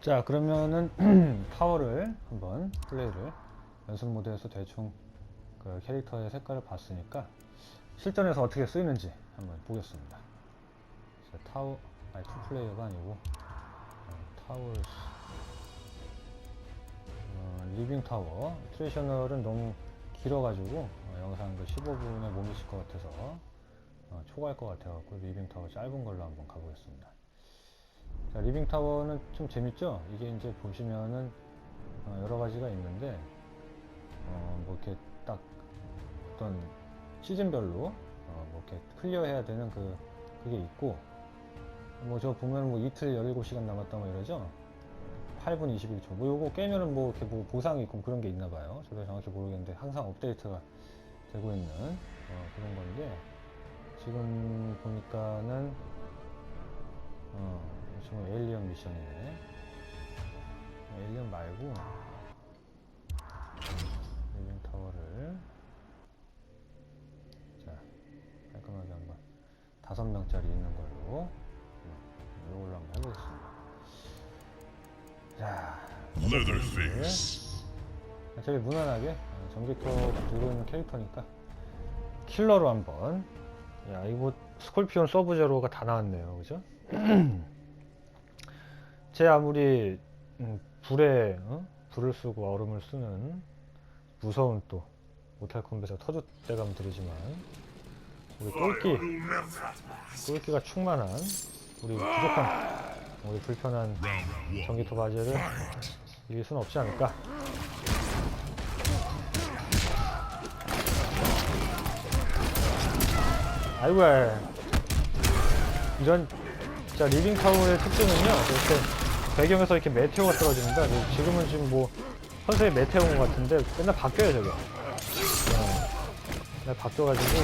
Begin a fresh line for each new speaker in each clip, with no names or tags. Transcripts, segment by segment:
자 그러면은 파워를 한번 플레이를 연습 모드에서 대충 그 캐릭터의 색깔을 봤으니까 실전에서 어떻게 쓰이는지 한번 보겠습니다. 자, 타워 아니 투 플레이어가 아니고 어, 타워 어, 리빙 타워 트레디셔널은 너무 길어가지고 어, 영상 그 15분에 못 미칠 것 같아서 어, 초과할 것 같아갖고 리빙 타워 짧은 걸로 한번 가보겠습니다. 자, 리빙 타워는 좀 재밌죠? 이게 이제 보시면은 어, 여러 가지가 있는데 어, 뭐 이렇게 딱 어떤 시즌별로 어, 뭐 이렇게 클리어해야 되는 그 그게 있고 뭐 저 보면 뭐 이틀 17시간 남았다 뭐 이러죠? 8분 21초. 뭐 요거 깨면은 뭐 이렇게 뭐 보상이 있고 그런 게 있나 봐요. 저도 정확히 모르겠는데 항상 업데이트가 되고 있는 어, 그런 건데 지금 보니까는 어, 지금 에일리언 미션이네. 에일리언 말고 에일리언 타워를 자 깔끔하게 한번 다섯 명짜리 있는 걸로 음, 이걸로 한번 해보겠습니다. 자,
Leatherface.
제일 무난하게 어, 전기톱 들고 있는 캐릭터니까 킬러로 한번 야 이거 스콜피온 서브 제로가 다 나왔네요 그죠? 제 아무리 음, 불에 어? 불을 쓰고 얼음을 쓰는 무서운 또 모탈 콤뱃에서 터줏대감 들이지만 우리 똘끼 똘끼가 충만한 우리 부족한 우리 불편한. 전기톱 아재를 이길 수는 없지 않을까 아이고야 이런 자 리빙 타워의 특징은요 이렇게 배경에서 이렇게 메테오가 그리고 지금은 지금 뭐 컨셉이 메테오인 것 같은데 맨날 바뀌어요 저게. 네. 바뀌어가지고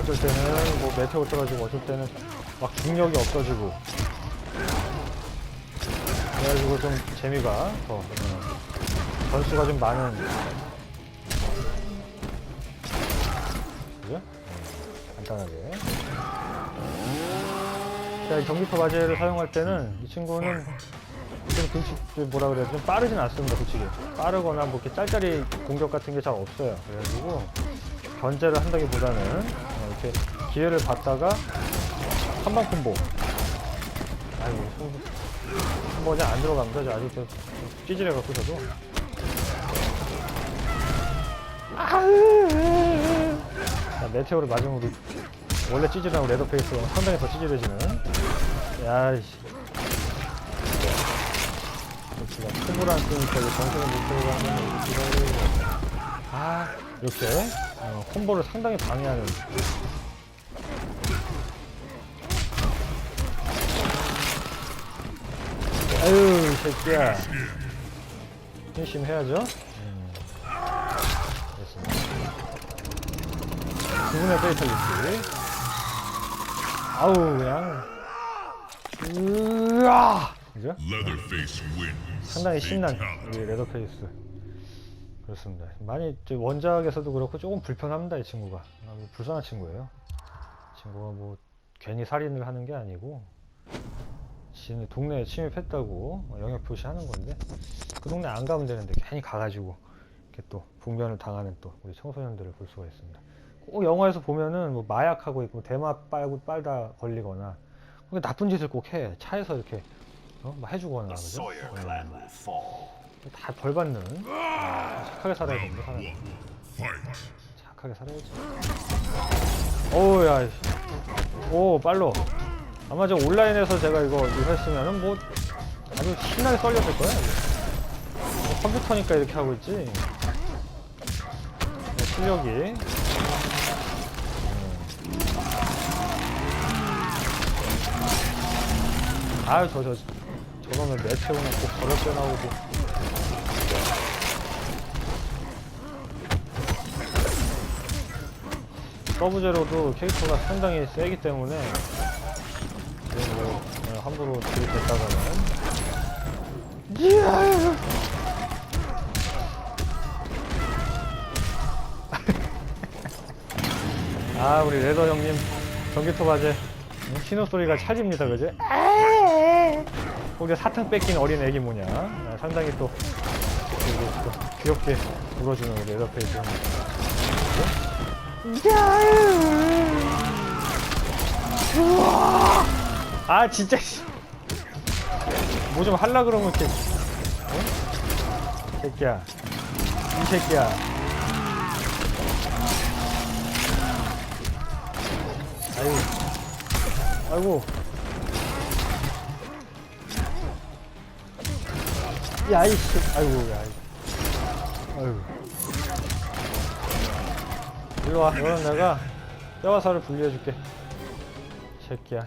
어쩔 때는 뭐 메테오 떨어지고 어쩔 때는 막 중력이 없어지고. 그래가지고 좀 재미가 더 어, 전수가 좀 많은. 그죠? 어, 간단하게. 자, 이 전기톱 아재를 사용할 때는 이 친구는 좀 근치 뭐라 그래야 좀 빠르진 않습니다, 솔직히. 빠르거나 뭐 이렇게 짤짤이 공격 같은 게 잘 없어요. 그래가지고 견제를 한다기보다는 어, 이렇게 기회를 받다가 한방 콤보. 아이고, 손- 콤보 아직 안 들어갑니다. 저 아직 저 찌질해 갖고 저도. 자, 메테오를 맞으면 우리 원래 찌질하고 레더페이스가 상당히 더 찌질해지는 야이씨 제가 콤보를 안 쓰니까 이 정신을 못 들고 하면 기다리고 아 이렇게 어, 콤보를 상당히 방해하는. 아유 이 새끼야. 열심히 해야죠? 음. 됐습니다. 두분의 페이터 리스 아우 그냥. 으아 그죠? 상당히 신난. 우리 레더페이스. 그렇습니다. 많이 원작에서도 그렇고 조금 불편합니다 이 친구가. 아주 불쌍한 친구예요. 이 친구가 뭐 괜히 살인을 하는 게 아니고 지네 동네에 침입했다고 영역 표시하는 건데 그 동네 안 가면 되는데 괜히 가가지고 이렇게 또 분변을 당하는 또 우리 청소년들을 볼 수가 있습니다. 꼭 영화에서 보면은 뭐 마약하고 있고 대마 빨고 빨다 걸리거나 그게 나쁜 짓을 꼭 해. 차에서 이렇게 어? 막 해주거나 그죠?
Sawyer
음.
clan will fall.
다벌 받는 아, 착하게 살아야 됩니다 사람. 착하게 살아야지 어우 야오 빨로 아마 저 온라인에서 제가 이거 이거 했으면은 뭐 아주 신나게 썰렸을 거야. 뭐 컴퓨터니까 이렇게 하고 있지 네, 실력이 음. 아유 저저 저 매체오는 꼭 더럽게 나오고. 서브제로도 캐릭터가 상당히 세기 때문에 지금 뭐 어, 함부로 들이댔다가는 아 우리 레더 형님 전기톱 아재. 신호 소리가 찰집니다 그지? 거기에 사탕 뺏긴 어린 애기 뭐냐. 아, 상당히 또, 되게 또 귀엽게 울어주는 우리 레더페이스 형. 아, 진짜, 씨. 뭐좀 할라 그러면 이렇게. 어? 새끼야. 이 새끼야. 아이고. 아이고. 야, 이씨. 아이고, 야. 아이고. 일로 와. 너는 내가 뼈와살을 분리해줄게. 새끼야.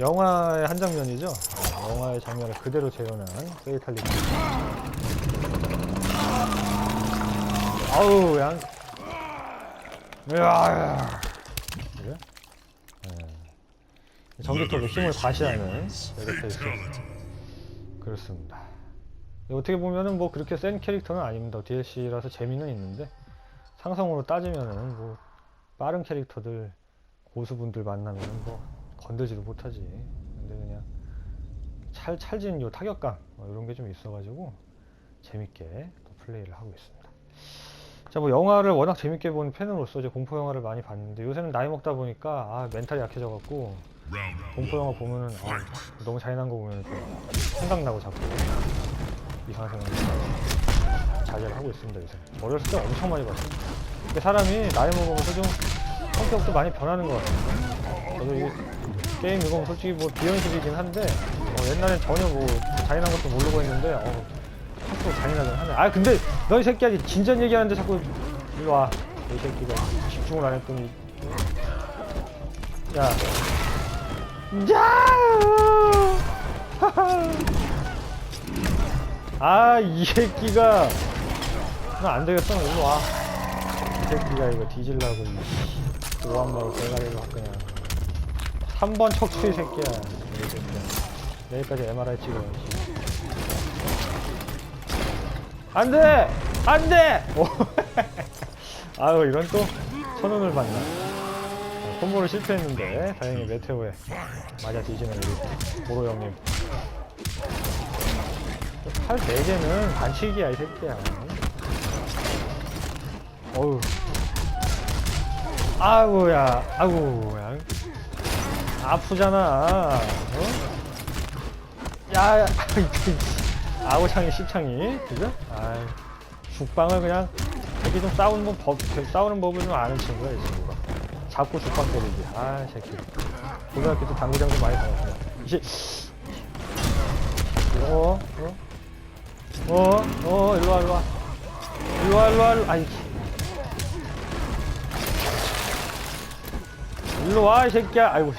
영화의 한 장면이죠? 어, 영화의 장면을 그대로 재현한 페이탈리티. 아우, 양. 으아. 그래? 네. 전기톱의 힘을 과시하는 레드페이스. 그렇습니다. 어떻게 보면은 뭐 그렇게 센 캐릭터는 아닙니다. DLC라서 재미는 있는데 상성으로 따지면은 뭐 빠른 캐릭터들 고수분들 만나면은 뭐 건들지도 못하지. 근데 그냥 찰 찰진 요 타격감 뭐 이런 게 좀 있어가지고 재밌게 또 플레이를 하고 있습니다. 자, 뭐 영화를 워낙 재밌게 본 팬으로서 이제 공포 영화를 많이 봤는데 요새는 나이 먹다 보니까 아 멘탈이 약해져갖고 공포. 영화 보면은 아, 너무 잔인한 거 보면 좀 생각나고 자꾸 이상한 생각 자제를 하고 있습니다 요새. 어렸을 때 엄청 많이 봤어요. 근데 사람이 나이 먹으면서 좀 성격도 많이 변하는 것 같아요. 저도 이 게임 이거 솔직히 뭐 비현실이긴 한데 어, 옛날엔 전혀 뭐 잔인한 것도 모르고 했는데 어, 자꾸 잔인하긴 하네. 아 근데 너 이 새끼야 진전 얘기하는데 자꾸 일로 와 이 새끼가 집중을 안 했더니. 야 아, 이 새끼가. 나 안 되겠어. 일로 와. 이 새끼가 이거 뒤질라고. 이 오한마로 대가리로 확 그냥. 3번 척추 이 새끼야. 이 새끼야. 내일까지 MRI 찍어. 씨. 안 돼! 안 돼! 오. 아유, 이런 또 천운을 받나. 자, 콤보를 실패했는데, 다행히 메테오에 맞아 뒤지는 우리 보로 형님. 팔 4개는 반칙이야, 이 새끼야. 어우. 아우야, 아우야. 아프잖아. 어? 야, 야, 아우창이, 십창이. 그죠? 아 죽방을 그냥, 되게 좀 싸우는 법, 법- 싸우는 법을 좀 아는 친구야, 이 친구가. 자꾸 죽방 때리지. 아, 이 새끼. 고등학교 때 당구장도 많이 다녔어. 이제, 어, 어? 어, 어, 일로와, 일로와. 일로와, 일로와, 일로와. 아이. 일로와, 이 새끼야. 아이고. 씨.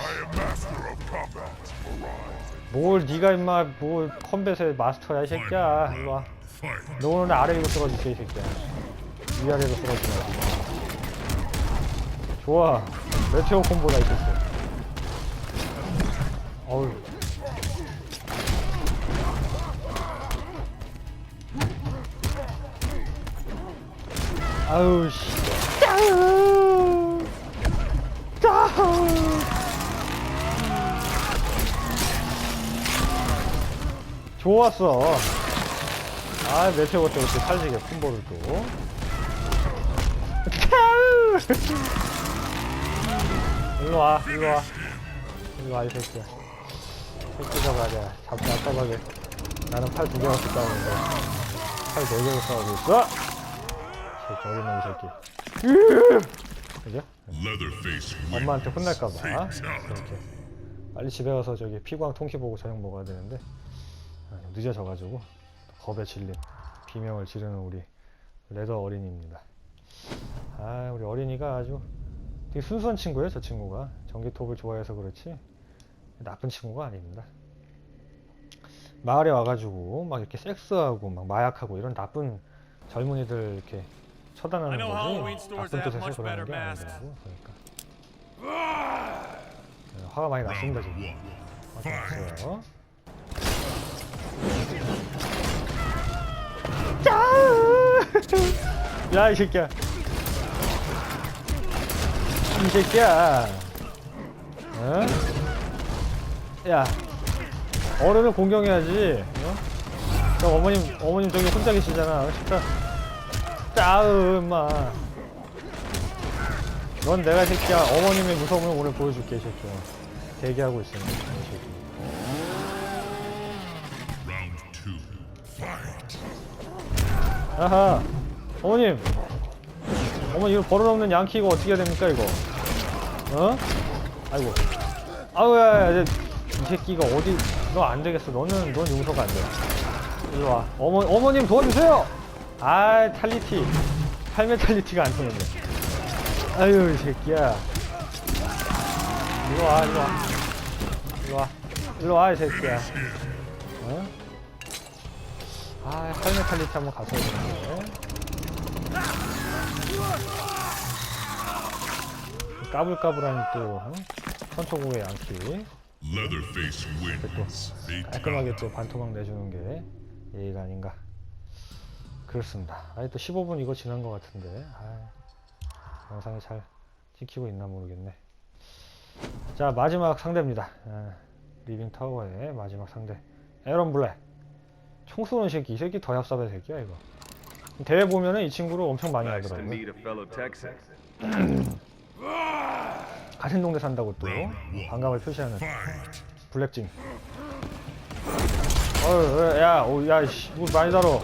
뭘, 니가 임마, 뭘, 컴뱃의 마스터야, 이 새끼야. 일로와. 너 오늘 아래 위로 떨어질게, 이 새끼야. 위아래로 떨어지지 말고. 좋아. 메테오 이 새끼야. 어우. 아우 씨. 짜우. 짜우. 좋았어. 아또 이렇게 살지게 콤보를 또. 짜우. 일로 와, 일로 와. 일로 와, 이 새끼야. 새끼가 말이야. 잡기 아까하게 나는 팔 두개 갖고 싸우는데. 팔 네 개로 싸우고 있어. 새끼, 어린 놈 새끼. 으으으. 그죠? 엄마한테 혼날까봐. 이렇게. 빨리 집에 가서 저기 피광 통키 보고 저녁 먹어야 되는데. 아, 늦어져가지고. 겁에 질린. 비명을 지르는 우리 레더 어린이입니다. 아, 우리 어린이가 아주 되게 순수한 친구예요, 저 친구가. 전기톱을 좋아해서 그렇지. 나쁜 친구가 아닙니다. 마을에 와가지고 막 이렇게 섹스하고 막 마약하고 이런 나쁜 젊은이들 이렇게 처단하는 거지 나쁜 뜻에서 그러는 게. 아니더라고 그러니까 네, 화가 많이 났습니다 지금. 화가 났어요 야이 새끼야 이 새끼야 어? 야 어른을 공경해야지. 어? 저 어머님 어머님 저기 혼자 계시잖아. 진짜 짜으 마. 넌 내가 이 새끼야 어머님의 무서움을 오늘 보여줄게 이 새끼야. 대기하고 있어. 이 새끼. 아하 어머님 어머니 이거 버릇없는 양키 이거 어떻게 해야 됩니까 이거? 어? 아이고. 아우 야야 이 새끼가 어디 너 안 되겠어. 너는 넌 용서가 안돼. 일로 와. 어머, 어머님 도와주세요! 아 탈리티. 할매 탈리티가 안 통했네. 아유 이 새끼야. 일로 와 일로 와. 일로 와. 일로 와 이 새끼야. 어? 아, 할매 탈리티 한번 가서 되는데. 까불까불한 또, 어? 천초고의 양키.
Wins.
깔끔하게. 또 반토막 내주는 게 예의가 아닌가. 그렇습니다. 아니, 또 15분 이거 지난 것 같은데. 아, 영상이 잘 찍히고 있나 모르겠네. 자, 마지막 상대입니다. 아, 리빙 타워의 마지막 상대. 에런 블랙. 총 쏘는 새끼. 이 새끼 더 얍삽의 새끼야, 이거. 대회 보면은 이 친구를 엄청 많이
Nice to
하더라고요.
meet a fellow Texan.
같은 동네 산다고 또 반감을 표시하는. 블랙징. 어휴, 야, 오, 야, 씨, 뭐 많이 다뤄.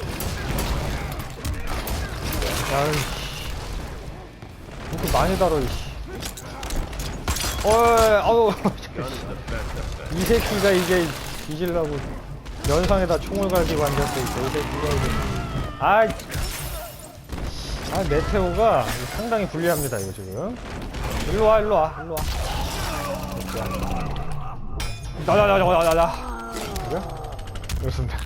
야, 씨. 이렇게 많이 다뤄, 이씨. 어이, 아우, 이 새끼가 이게 뒤질라고 연상에다 총을 갈기고 앉았어, 이 새끼가 이게. 아, 아, 메테오가 상당히 불리합니다, 이거 지금. 일로 와, 일로 와, 일로 와. 나나나나나나. 그래? 그렇습니다.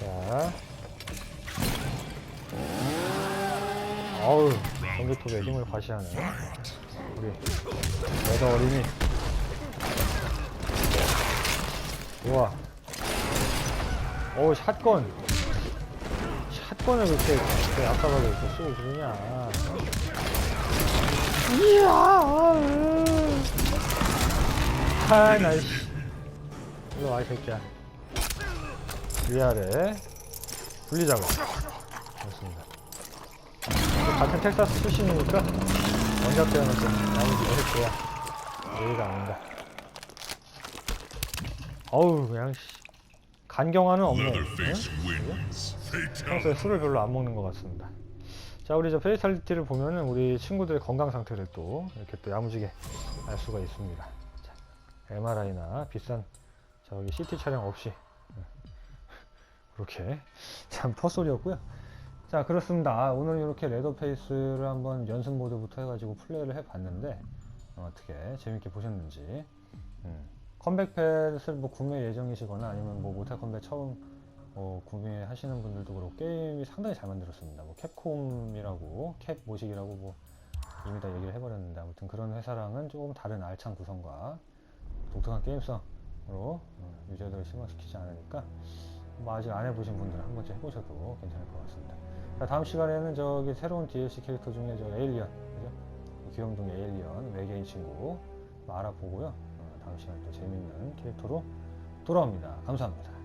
자. 어우, 전기톱에 힘을 과시하는 우리 여자 어린이. 좋아. 어우, 샷건. 샷건을 그렇게, 그렇게 아까하게 이렇게 쓰고 그러냐. 이야! 아, 나, 씨. 일로 와, 이 새끼야. 위아래. 분리작업. 그렇습니다. 같은 텍사스 출신이니까, 원작 대응을 좀 나오기 해줘야 예의가 아닌가. 어우, 그냥, 씨. 간경화는 없네.
Fatality.
평소에 술을 별로 안 먹는 것 같습니다. 자, 우리 저 페이탈리티를 보면은 우리 친구들의 건강 상태를 또 이렇게 또 야무지게 알 수가 있습니다. 자, MRI나 비싼 저기 CT 촬영 없이 네. 그렇게 참 퍼소리였고요. 자, 그렇습니다. 아, 오늘 이렇게 레더페이스를 한번 연습 모드부터 해가지고 플레이를 해봤는데 어, 떻게 재밌게 보셨는지 음. 컴백팻을 뭐 구매 예정이시거나 아니면 뭐 모탈 컴백 처음 어, 구매하시는 분들도 그렇고 게임이 상당히 잘 만들었습니다. 뭐 캡콤이라고 캡 모식이라고 뭐 이미 다 얘기를 해버렸는데 아무튼 그런 회사랑은 조금 다른 알찬 구성과 독특한 게임성으로 어, 유저들을 실망시키지 않으니까 뭐 아직 안 해보신 분들은 한 번쯤 해보셔도 괜찮을 것 같습니다. 자, 다음 시간에는 저기 새로운 DLC 캐릭터 중에 저 에일리언 그죠? 귀염둥이 에일리언 외계인 친구 뭐 알아보고요. 어, 다음 시간에 또 재밌는 캐릭터로 돌아옵니다. 감사합니다.